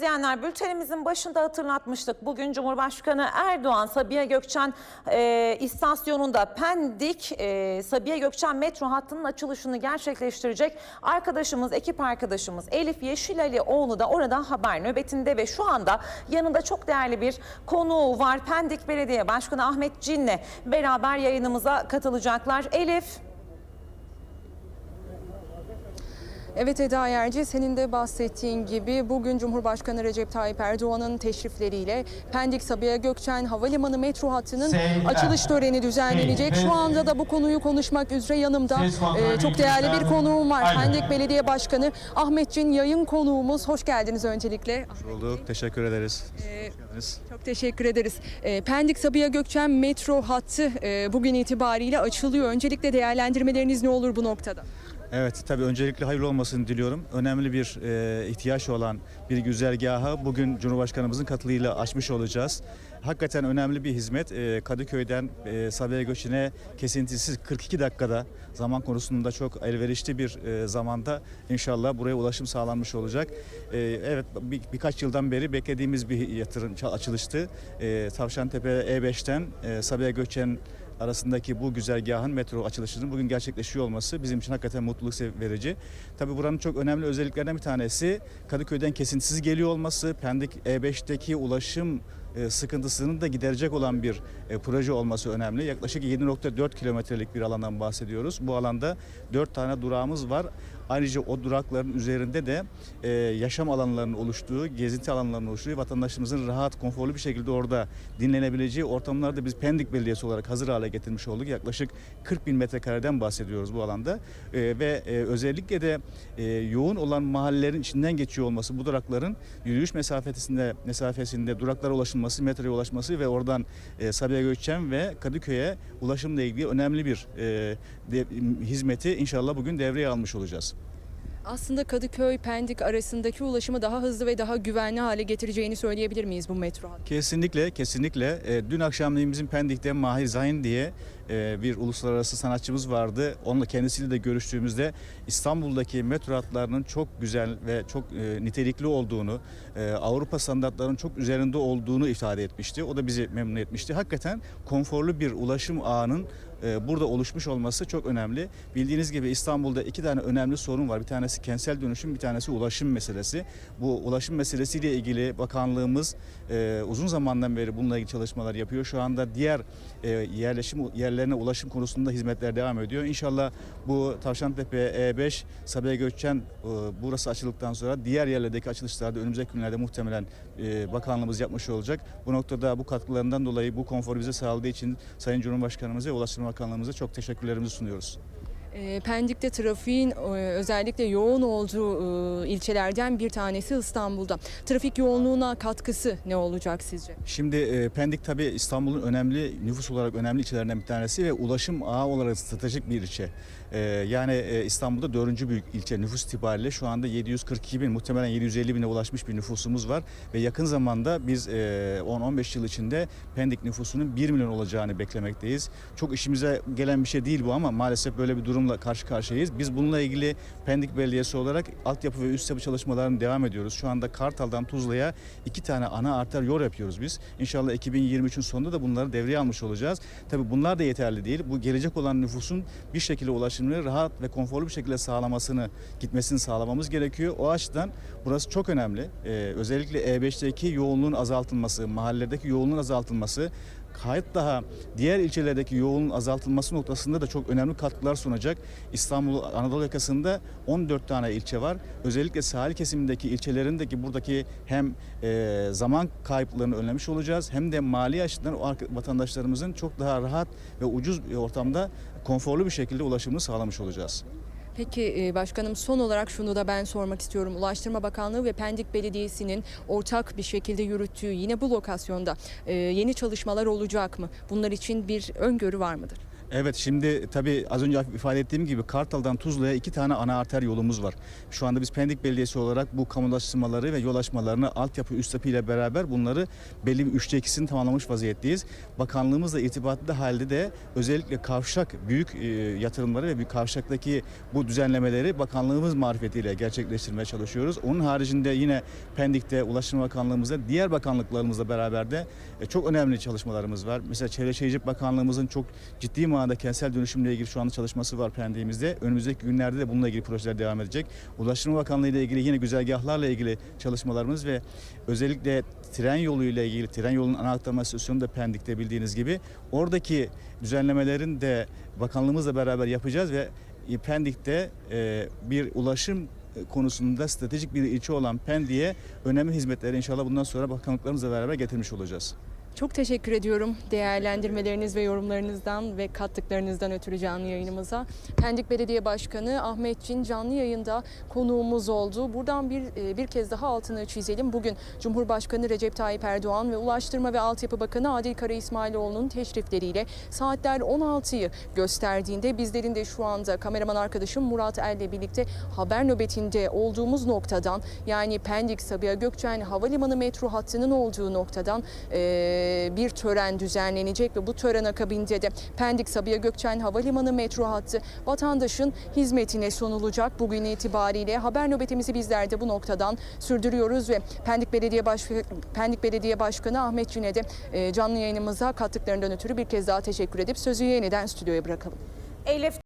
izleyenler bültenimizin başında hatırlatmıştık. Bugün Cumhurbaşkanı Erdoğan Sabiha Gökçen e, istasyonunda Pendik e, Sabiha Gökçen metro hattının açılışını gerçekleştirecek. Arkadaşımız, ekip arkadaşımız Elif Yeşilalioğlu da orada haber nöbetinde ve şu anda yanında çok değerli bir konuğu var. Pendik Belediye Başkanı Ahmet Cin'le beraber yayınımıza katılacaklar. Elif. Evet Eda Yerci senin de bahsettiğin gibi bugün Cumhurbaşkanı Recep Tayyip Erdoğan'ın teşrifleriyle Pendik Sabiha Gökçen Havalimanı metro hattının açılış töreni düzenlenecek. Şu anda da bu konuyu konuşmak üzere yanımda e, çok değerli bir konuğum var. Aynen. Pendik Belediye Başkanı Ahmet Cin yayın konuğumuz. Hoş geldiniz öncelikle. Bulduk. Teşekkür ederiz. Ee, Hoş. Çok teşekkür ederiz. Ee, Pendik Sabiha Gökçen metro hattı e, bugün itibariyle açılıyor. Öncelikle değerlendirmeleriniz ne olur bu noktada? Evet tabii öncelikle hayırlı olmasını diliyorum. Önemli bir e, ihtiyaç olan bir güzergahı bugün Cumhurbaşkanımızın katılığıyla açmış olacağız. Hakikaten önemli bir hizmet. E, Kadıköy'den e, Sabiha Gökçen'e kesintisiz 42 dakikada zaman konusunda çok elverişli bir e, zamanda inşallah buraya ulaşım sağlanmış olacak. E, evet bir, birkaç yıldan beri beklediğimiz bir yatırım açılıştı. E, Tavşantepe E5'ten e, Sabiha Gökçen arasındaki bu güzergahın metro açılışının bugün gerçekleşiyor olması bizim için hakikaten mutluluk verici. Tabii buranın çok önemli özelliklerinden bir tanesi Kadıköy'den kesintisiz geliyor olması, Pendik E5'teki ulaşım sıkıntısını da giderecek olan bir e, proje olması önemli. Yaklaşık 7.4 kilometrelik bir alandan bahsediyoruz. Bu alanda 4 tane durağımız var. Ayrıca o durakların üzerinde de e, yaşam alanlarının oluştuğu, gezinti alanlarının oluştuğu, vatandaşımızın rahat, konforlu bir şekilde orada dinlenebileceği ortamları da biz Pendik Belediyesi olarak hazır hale getirmiş olduk. Yaklaşık 40 bin metrekareden bahsediyoruz bu alanda. E, ve e, özellikle de e, yoğun olan mahallelerin içinden geçiyor olması, bu durakların yürüyüş mesafesinde mesafesinde duraklara ulaşılması, metroya ulaşması ve oradan e, Sabiha Gökçen ve Kadıköy'e ulaşımla ilgili önemli bir e, de- hizmeti inşallah bugün devreye almış olacağız. Aslında Kadıköy Pendik arasındaki ulaşımı daha hızlı ve daha güvenli hale getireceğini söyleyebilir miyiz bu metro hattı? Kesinlikle, kesinlikle. E, dün akşam bizim Pendik'te Mahir Zahin diye bir uluslararası sanatçımız vardı. Onunla kendisiyle de görüştüğümüzde İstanbul'daki metro hatlarının çok güzel ve çok e, nitelikli olduğunu, e, Avrupa standartlarının çok üzerinde olduğunu ifade etmişti. O da bizi memnun etmişti. Hakikaten konforlu bir ulaşım ağının e, burada oluşmuş olması çok önemli. Bildiğiniz gibi İstanbul'da iki tane önemli sorun var. Bir tanesi kentsel dönüşüm, bir tanesi ulaşım meselesi. Bu ulaşım meselesiyle ilgili bakanlığımız e, uzun zamandan beri bununla ilgili çalışmalar yapıyor. Şu anda diğer e, yerleşim yerlerine ulaşım konusunda hizmetler devam ediyor. İnşallah bu Tavşantepe E5 Sabiha Gökçen e, burası açıldıktan sonra diğer yerlerdeki açılışlarda önümüzdeki günlerde muhtemelen e, bakanlığımız yapmış olacak. Bu noktada bu katkılarından dolayı bu konforu bize sağladığı için Sayın Cumhurbaşkanımıza ve Ulaştırma Bakanlığımıza çok teşekkürlerimizi sunuyoruz. Ee, Pendik'te trafiğin e, özellikle yoğun olduğu e, ilçelerden bir tanesi İstanbul'da. Trafik yoğunluğuna katkısı ne olacak sizce? Şimdi e, Pendik tabii İstanbul'un önemli nüfus olarak önemli ilçelerinden bir tanesi ve ulaşım ağı olarak stratejik bir ilçe. E, yani e, İstanbul'da dördüncü büyük ilçe nüfus itibariyle şu anda 742 bin muhtemelen 750 bine ulaşmış bir nüfusumuz var ve yakın zamanda biz e, 10-15 yıl içinde Pendik nüfusunun 1 milyon olacağını beklemekteyiz. Çok işimize gelen bir şey değil bu ama maalesef böyle bir durumla karşı karşıyayız. Biz bununla ilgili Pendik Belediyesi olarak altyapı ve üst yapı çalışmalarını devam ediyoruz. Şu anda Kartal'dan Tuzla'ya iki tane ana arter yol yapıyoruz biz. İnşallah 2023'ün sonunda da bunları devreye almış olacağız. Tabii bunlar da yeterli değil. Bu gelecek olan nüfusun bir şekilde ulaşımını rahat ve konforlu bir şekilde sağlamasını, gitmesini sağlamamız gerekiyor. O açıdan burası çok önemli. Ee, özellikle E5'teki yoğunluğun azaltılması, mahallelerdeki yoğunluğun azaltılması, kayıt daha diğer ilçelerdeki yoğunluğun azaltılması noktasında da çok önemli katkılar sunacak. İstanbul Anadolu yakasında 14 tane ilçe var. Özellikle sahil kesimindeki ilçelerindeki buradaki hem e, zaman kayıplarını önlemiş olacağız hem de mali açıdan o vatandaşlarımızın çok daha rahat ve ucuz bir ortamda konforlu bir şekilde ulaşımını sağlamış olacağız. Peki e, başkanım son olarak şunu da ben sormak istiyorum. Ulaştırma Bakanlığı ve Pendik Belediyesi'nin ortak bir şekilde yürüttüğü yine bu lokasyonda e, yeni çalışmalar olacak mı? Bunlar için bir öngörü var mıdır? Evet şimdi tabii az önce ifade ettiğim gibi Kartal'dan Tuzla'ya iki tane ana arter yolumuz var. Şu anda biz Pendik Belediyesi olarak bu kamulaştırmaları ve yol açmalarını altyapı üst yapı ile beraber bunları belli bir üçte ikisini tamamlamış vaziyetteyiz. Bakanlığımızla irtibatlı halde de özellikle kavşak büyük e, yatırımları ve büyük kavşaktaki bu düzenlemeleri bakanlığımız marifetiyle gerçekleştirmeye çalışıyoruz. Onun haricinde yine Pendik'te Ulaştırma Bakanlığımızda diğer bakanlıklarımızla beraber de e, çok önemli çalışmalarımız var. Mesela Çevre Şehircilik Bakanlığımızın çok ciddi manada kentsel dönüşümle ilgili şu anda çalışması var Pendik'imizde. Önümüzdeki günlerde de bununla ilgili projeler devam edecek. Ulaştırma Bakanlığı ile ilgili yine güzergahlarla ilgili çalışmalarımız ve özellikle tren yolu ile ilgili tren yolunun ana istasyonu da Pendik'te bildiğiniz gibi oradaki düzenlemelerin de bakanlığımızla beraber yapacağız ve Pendik'te e, bir ulaşım konusunda stratejik bir ilçe olan Pendik'e önemli hizmetleri inşallah bundan sonra bakanlıklarımızla beraber getirmiş olacağız. Çok teşekkür ediyorum değerlendirmeleriniz ve yorumlarınızdan ve kattıklarınızdan ötürü canlı yayınımıza. Pendik Belediye Başkanı Ahmet Cin canlı yayında konuğumuz oldu. Buradan bir e, bir kez daha altını çizelim. Bugün Cumhurbaşkanı Recep Tayyip Erdoğan ve Ulaştırma ve Altyapı Bakanı Adil Kara İsmailoğlu'nun teşrifleriyle saatler 16'yı gösterdiğinde bizlerin de şu anda kameraman arkadaşım Murat Er'le birlikte haber nöbetinde olduğumuz noktadan yani Pendik Sabiha Gökçen Havalimanı metro hattının olduğu noktadan e, bir tören düzenlenecek ve bu tören akabinde de Pendik Sabiha Gökçen Havalimanı metro hattı vatandaşın hizmetine sunulacak. Bugün itibariyle haber nöbetimizi bizler de bu noktadan sürdürüyoruz ve Pendik Belediye Baş Pendik Belediye Başkanı Ahmet Cine de e, canlı yayınımıza kattıklarından ötürü bir kez daha teşekkür edip sözü yeniden stüdyoya bırakalım. Elif